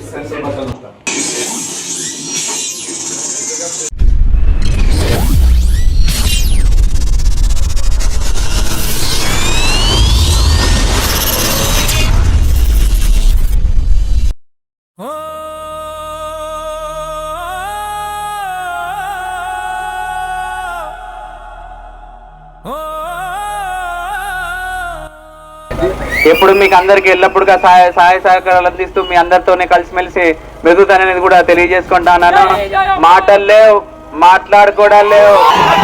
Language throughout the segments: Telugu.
先生方の。ఎప్పుడు మీకు అందరికి ఎల్లప్పుడుగా సహాయ సహాయ సహకారాలు అందిస్తూ మీ అందరితోనే కలిసిమెలిసి మెదుగుతాననేది కూడా తెలియజేసుకుంటాను. మాటలు లేవు మాట్లాడుకోవడాలు లేవు.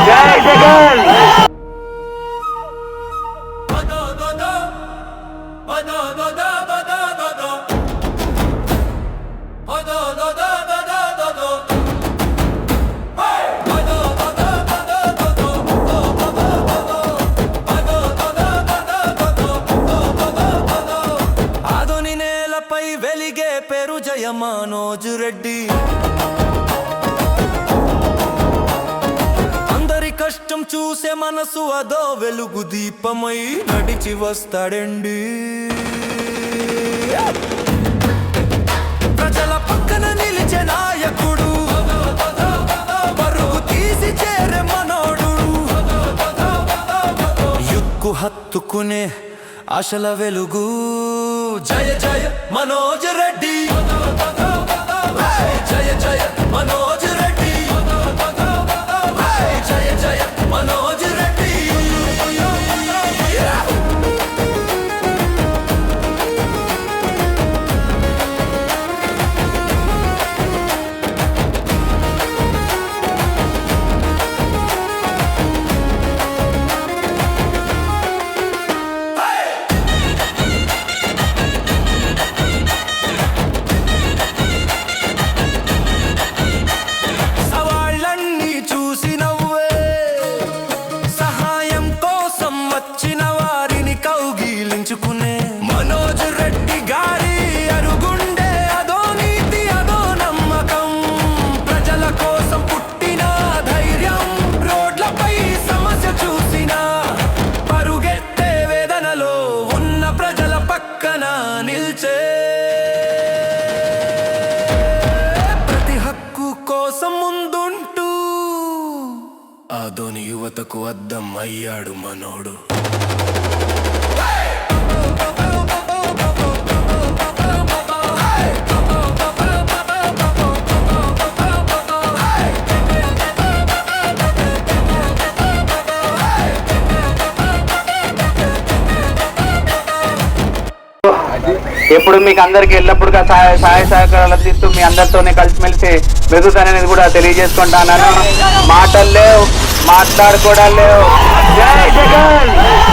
జై జగన్! పేరు జయ మనోజు రెడ్డి. అందరి కష్టం చూసే మనసు అదో వెలుగు దీపమై నడిచి వస్తాడండి. ప్రజల పక్కన నిలిచే నాయకుడు పరుగు తీసి చేరే మనోడు. యుక్కు హత్తుకునే ఆశల వెలుగు. జయ జయ మనోజ్ రెడ్డి. జయ జయ ఆదోని యువతకు అద్దం అయ్యాడు మనోడు. ఎప్పుడు మీకు అందరికి ఎల్లప్పుడు సహాయ సహాయ సహకారాలు అందిస్తూ మీ అందరితోనే కలిసిమెలిసి మెదుగుతాననేది కూడా తెలియజేసుకుంటాను आत्मार कोड़ा ले जय जगन।